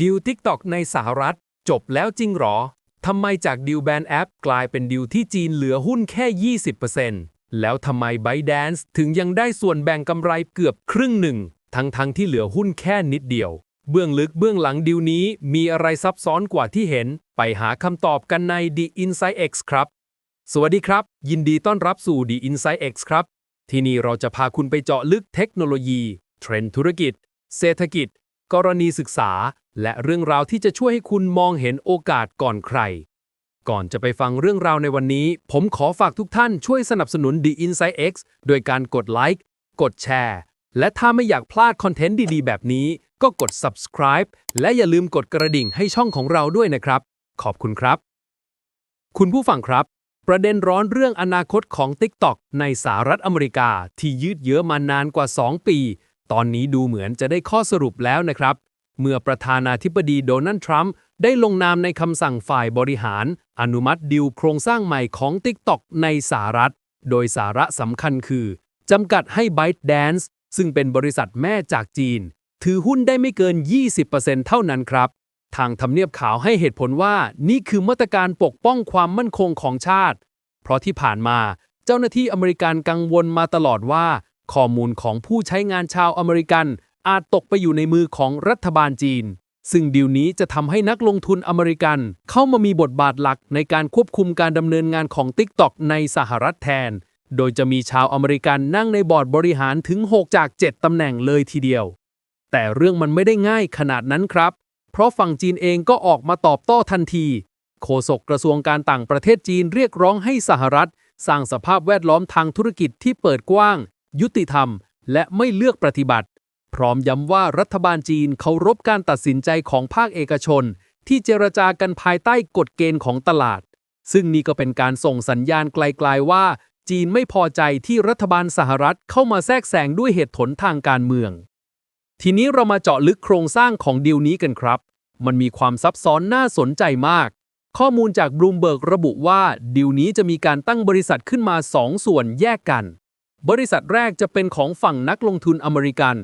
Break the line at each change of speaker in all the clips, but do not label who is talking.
ดิว TikTok ในสหรัฐ จบแล้วจริงหรอ ทำไมจากดิวแบนแอปกลายเป็นดิวที่จีนเหลือหุ้นแค่ 20%แล้วทำไม ByteDance ถึงยังได้ส่วนแบ่งกำไรเกือบครึ่งหนึ่ง ทั้งๆทที่เหลือหุ้นแค่นิดเดียว เบื้องลึกเบื้องหลังดิวนี้มีอะไรซับซ้อนกว่าที่เห็น ไปหาคำตอบกันใน The Insight X ครับ สวัสดีครับ ยินดีต้อนรับสู่ The Insight X ครับ ที่นี่เราจะพาคุณไปเจาะลึกเทคโนโลยี เทรนด์ธุรกิจ เศรษฐกิจ กรณีศึกษา และเรื่องราวที่จะช่วยให้คุณมองเห็นโอกาสก่อนใคร ก่อนจะไปฟังเรื่องราวในวันนี้ ผมขอฝากทุกท่านช่วยสนับสนุน The Insight X โดยการกดไลค์กดแชร์ และถ้าไม่อยากพลาดคอนเทนต์ดีๆ แบบนี้ ก็กด subscribe และอย่าลืมกดกระดิ่งให้ช่องของเราด้วยนะครับ ขอบคุณครับ คุณผู้ฟังครับประเด็นร้อนเรื่องอนาคตของ TikTok ในสหรัฐอเมริกาที่ยืดเยื้อมานานกว่า 2 ปี ตอนนี้ดูเหมือนจะได้ข้อสรุปแล้วนะครับ เมื่อประธานาธิบดีโดนัลด์ทรัมป์ได้ลงนามในคำสั่งฝ่ายบริหาร อนุมัติดิวโครงสร้างใหม่ของ TikTok ในสหรัฐ โดยสาระสำคัญคือจำกัดให้ ByteDance ซึ่งเป็นบริษัทแม่จากจีน ถือหุ้นได้ไม่เกิน 20%เท่านั้นครับ ทางทำเนียบขาวให้เหตุผลว่านี่คือมาตรการปกป้องความมั่นคงของชาติ เพราะที่ผ่านมาเจ้าหน้าที่อเมริกันกังวลมาตลอดว่า ข้อมูลของผู้ใช้งานชาวอเมริกันอาจตกไปอยู่ในมือของรัฐบาลจีน ซึ่งดีลนี้จะทำให้นักลงทุนอเมริกัน เข้ามามีบทบาทหลักในการควบคุมการดำเนินงานของ TikTok ในสหรัฐแทน โดยจะมีชาวอเมริกันนั่งในบอร์ดบริหารถึง 6 จาก 7ตำแหน่งเลยทีเดียว แต่เรื่องมันไม่ได้ง่ายขนาดนั้นครับ เพราะฝั่งจีนเองก็ออกมาตอบโต้ทันที โฆษกกระทรวงการต่างประเทศจีนเรียกร้องให้สหรัฐ สร้างสภาพแวดล้อมทางธุรกิจที่เปิดกว้าง ยุติธรรม และไม่เลือกปฏิบัติ พร้อมย้ำว่ารัฐบาลจีนเคารพการตัดสินใจของภาคเอกชน ที่เจรจากันภายใต้กฎเกณฑ์ของตลาด ซึ่งนี่ก็เป็นการส่งสัญญาณไกลๆว่า จีนไม่พอใจที่รัฐบาลสหรัฐเข้ามาแทรกแซงด้วยเหตุผลทางการเมือง ทีนี้เรามาเจาะลึกโครงสร้างของดีลนี้กันครับ มันมีความซับซ้อนน่าสนใจมากข้อมูลจากบลูมเบิร์กระบุว่าดีลนี้จะมีการตั้งบริษัทขึ้นมา 2 ส่วนแยกกัน บริษัทแรกจะเป็นของฝั่งนักลงทุนอเมริกัน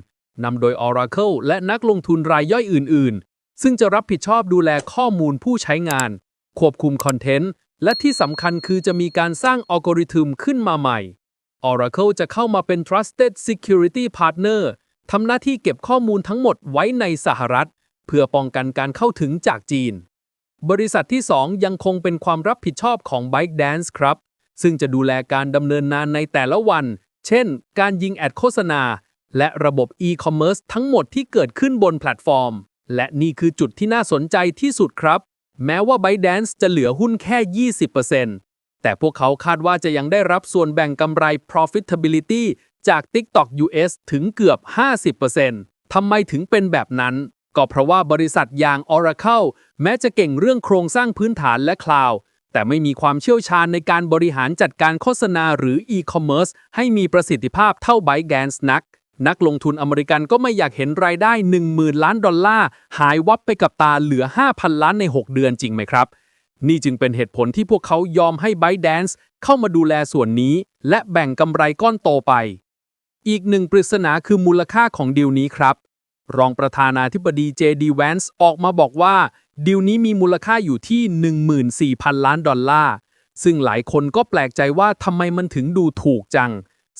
นำโดย Oracle และนักลงทุนรายย่อยอื่น ๆ ซึ่งจะรับผิดชอบดูแลข้อมูลผู้ใช้งาน ควบคุมคอนเทนต์ และที่สำคัญคือจะมีการสร้างอัลกอริทึมขึ้นมาใหม่ Oracle จะเข้ามาเป็น Trusted Security Partner ทำหน้าที่เก็บข้อมูลทั้งหมดไว้ในสหรัฐ เพื่อป้องกันการเข้าถึงจากจีน บริษัทที่ 2 ยังคงเป็นความรับผิดชอบของ ByteDance ครับ ซึ่งจะดูแลการดำเนินงานในแต่ละวัน เช่น การยิงแอดโฆษณา และระบบ e-commerce ทั้งหมดที่เกิดขึ้นบนแพลตฟอร์ม และนี่คือจุดที่น่าสนใจที่สุดครับ แม้ว่า ByteDance จะเหลือหุ้นแค่ 20%แต่พวกเขาคาดว่าจะยังได้รับส่วนแบ่งกำไร profitability จาก TikTok US ถึงเกือบ 50%ทำไมถึงเป็นแบบนั้น ก็เพราะว่าบริษัทอย่าง Oracle แม้จะเก่งเรื่องโครงสร้างพื้นฐานและคลาวด์ แต่ไม่มีความเชี่ยวชาญในการบริหารจัดการโฆษณาหรือ e-commerce ให้มีประสิทธิภาพเท่า ByteDance นัก นักลงทุนอเมริกันก็ไม่อยากเห็นรายได้ 10,000 ล้านดอลลาร์ หายวับไปกับตาเหลือ 5,000 ล้านใน 6 เดือนจริงไหมครับ นี่จึงเป็นเหตุผลที่พวกเขายอมให้ ByteDance เข้ามาดูแลส่วนนี้ และแบ่งกำไรก้อนโตไป อีกหนึ่งปริศนาคือมูลค่าของดีลนี้ครับ รองประธานาธิบดีเจดีแวนส์ออกมาบอกว่า ดีลนี้มีมูลค่าอยู่ที่ 14,000 ล้านดอลลาร์ ซึ่งหลายคนก็แปลกใจว่าทำไมมันถึงดูถูกจัง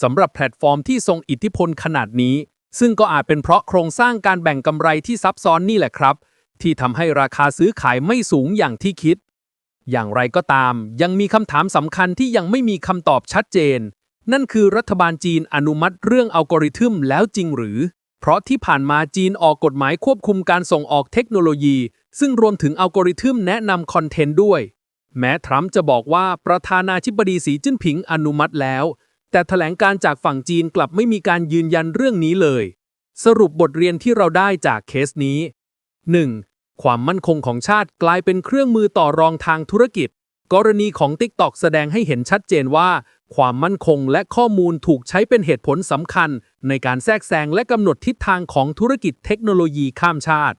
สำหรับแพลตฟอร์มที่ทรงอิทธิพลขนาดนี้ ซึ่งก็อาจเป็นเพราะโครงสร้างการแบ่งกำไรที่ซับซ้อนนี่แหละครับ ที่ทำให้ราคาซื้อขายไม่สูงอย่างที่คิด อย่างไรก็ตาม ยังมีคำถามสำคัญที่ยังไม่มีคำตอบชัดเจน นั่นคือรัฐบาลจีนอนุมัติเรื่องอัลกอริทึมแล้วจริงหรือ เพราะที่ผ่านมาจีนออกกฎหมายควบคุมการส่งออกเทคโนโลยี ซึ่งรวมถึงอัลกอริทึมแนะนำคอนเทนต์ด้วย แม้ทรัมป์จะบอกว่าประธานาธิบดีสีจิ้นผิงอนุมัติแล้ว แต่แถลงการจากฝั่งจีนกลับไม่มีการยืนยันเรื่องนี้เลย สรุปบทเรียนที่เราได้จากเคสนี้ 1. ความมั่นคงของชาติกลายเป็นเครื่องมือต่อรองทางธุรกิจ กรณีของ TikTok แสดงให้เห็นชัดเจนว่า ความมั่นคงและข้อมูลถูกใช้เป็นเหตุผลสำคัญ ในการแทรกแซงและกำหนดทิศทางของธุรกิจเทคโนโลยีข้ามชาติ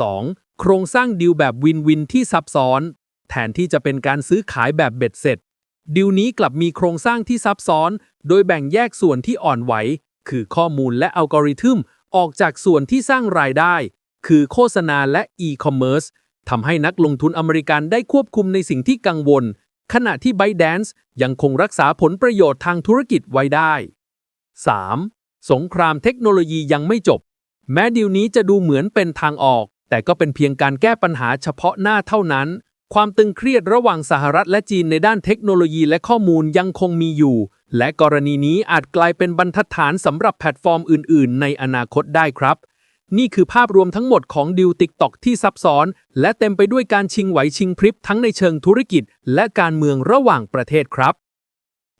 2. โครงสร้างดีลแบบวินวินที่ซับซ้อน แทนที่จะเป็นการซื้อขายแบบเบ็ดเสร็จ ดีลนี้กลับมีโครงสร้างที่ซับซ้อน โดยแบ่งแยกส่วนที่อ่อนไหว คือข้อมูลและอัลกอริทึม ออกจากส่วนที่สร้างรายได้ คือโฆษณาและ e-commerce ทำให้นักลงทุนอเมริกันได้ควบคุมในสิ่งที่กังวล ขณะที่ ByteDance ยังคงรักษาผลประโยชน์ทางธุรกิจไว้ได้ 3. สงครามเทคโนโลยียังไม่จบ แม้ดีลนี้จะดูเหมือนเป็นทางออก แต่ก็เป็นเพียงการแก้ปัญหาเฉพาะหน้าเท่านั้น ความตึงเครียดระหว่างสหรัฐและจีนในด้านเทคโนโลยีและข้อมูลยังคงมีอยู่ และกรณีนี้อาจกลายเป็นบรรทัดฐานสำหรับแพลตฟอร์มอื่น ๆ ในอนาคตได้ครับ นี่คือภาพรวมทั้งหมดของดิวติ๊กต็อกที่ซับซ้อน และเต็มไปด้วยการชิงไหวชิงพริบทั้งในเชิงธุรกิจ และการเมืองระหว่างประเทศครับ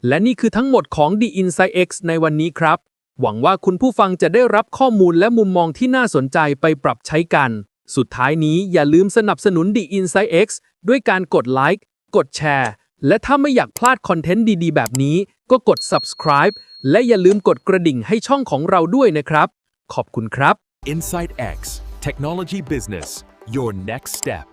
และนี่คือทั้งหมดของ The Inside X ในวันนี้ครับ หวังว่าคุณผู้ฟังจะได้รับข้อมูลและมุมมองที่น่าสนใจไปปรับใช้กัน สุดท้ายนี้อย่าลืมสนับสนุน The Inside X ด้วยการกดไลค์กดแชร์และถ้าไม่อยากพลาดคอนเทนต์ดีๆ แบบนี้ ก็กด subscribe และอย่าลืมกดกระดิ่งให้ช่องของเราด้วยนะครับ ขอบคุณครับ
Insight X Technology Business Your Next Step